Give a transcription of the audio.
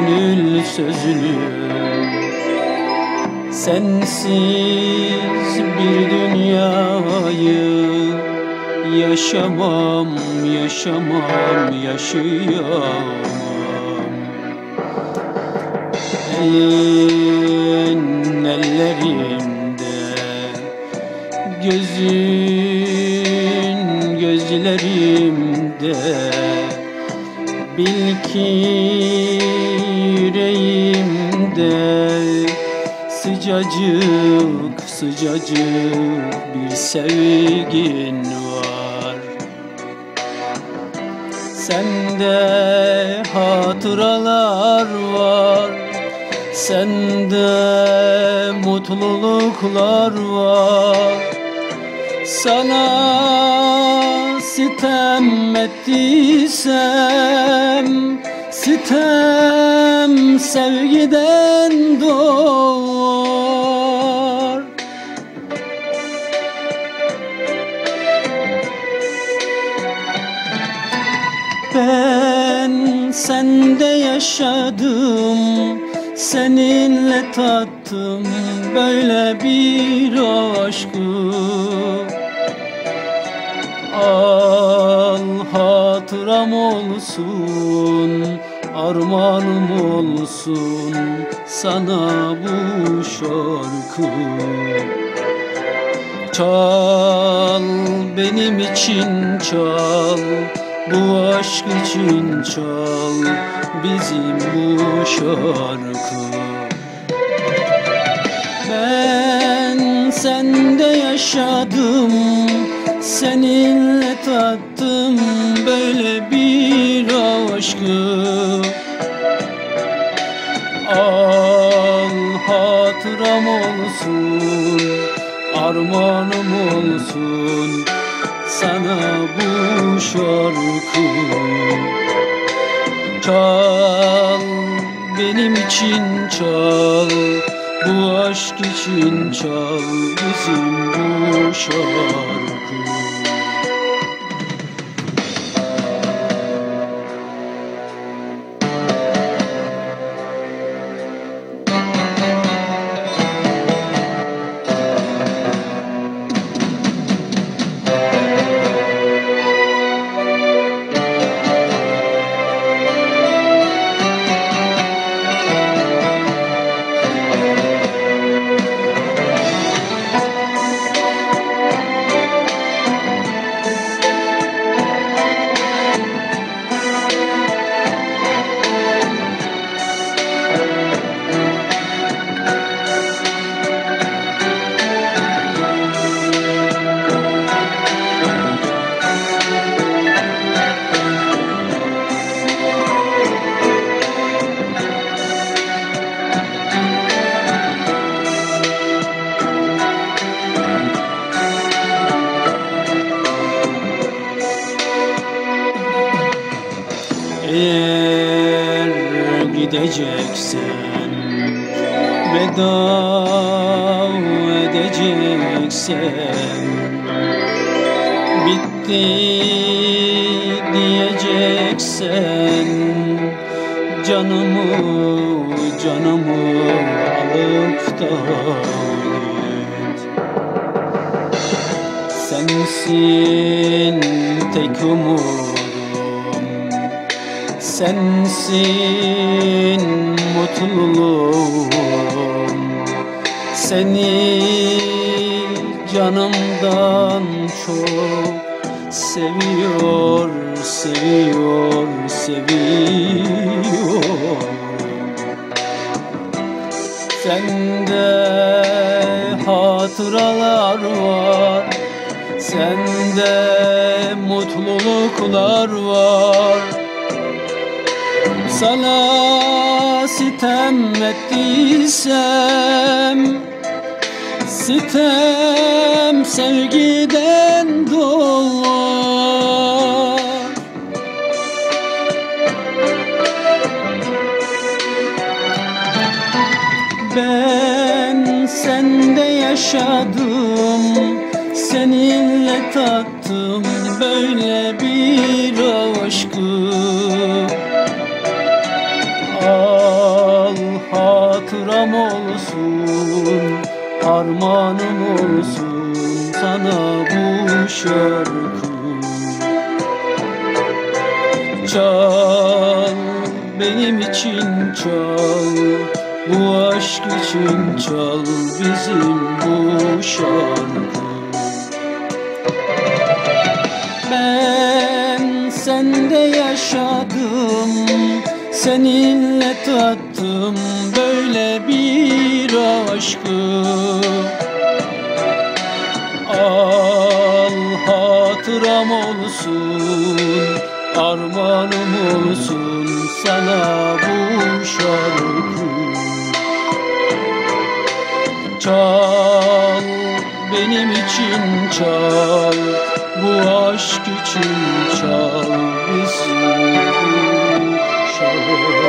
gönül sözlüm Sensiz bir dünyayı Yaşamam, yaşamam, yaşayamam. Elin ellerimde Gözün gözlerimde Bil ki yüreğimde Sıcacık sıcacık bir sevgin var. Sende hatıralar var Sende mutluluklar var. Sana sitem ettiysem Sitem sevgiden doğar. Ben sende yaşadım Seninle tattım böyle bir aşkı Al hatıram olsun Armağanım olsun sana bu şarkı. Çal benim için çal Bu aşk için çal bizim bu şarkı. Ben sende yaşadım Seninle tattım böyle bir aşkı. Al hatıram olsun Armağanım olsun Sana bu şarkı. Çal benim için çal Bu aşk için çal bizim bu şarkı Eğer gideceksen Veda edeceksen Bitti diyeceksen Canımı canımı alıp da git. Sensin tek umudum Sensin mutluluğum. Seni canımdan çok Seviyor, seviyor, seviyor. Sende hatıralar var Sende mutluluklar var Sana sitem ettiysem Sitem sevgiden doğar Ben sende yaşadım Seninle tattım. Böyle bir aşkı Armağanım olsun sana bu şarkı. Çal benim için çal Bu aşk için çal bizim bu şarkı. Ben sende yaşadım Seninle tattım böyle bir aşkım Al hatıram olsun Armağanım olsun sana bu şarkı. Çal benim için çal Bu aşk için çal bizim bu şarkı.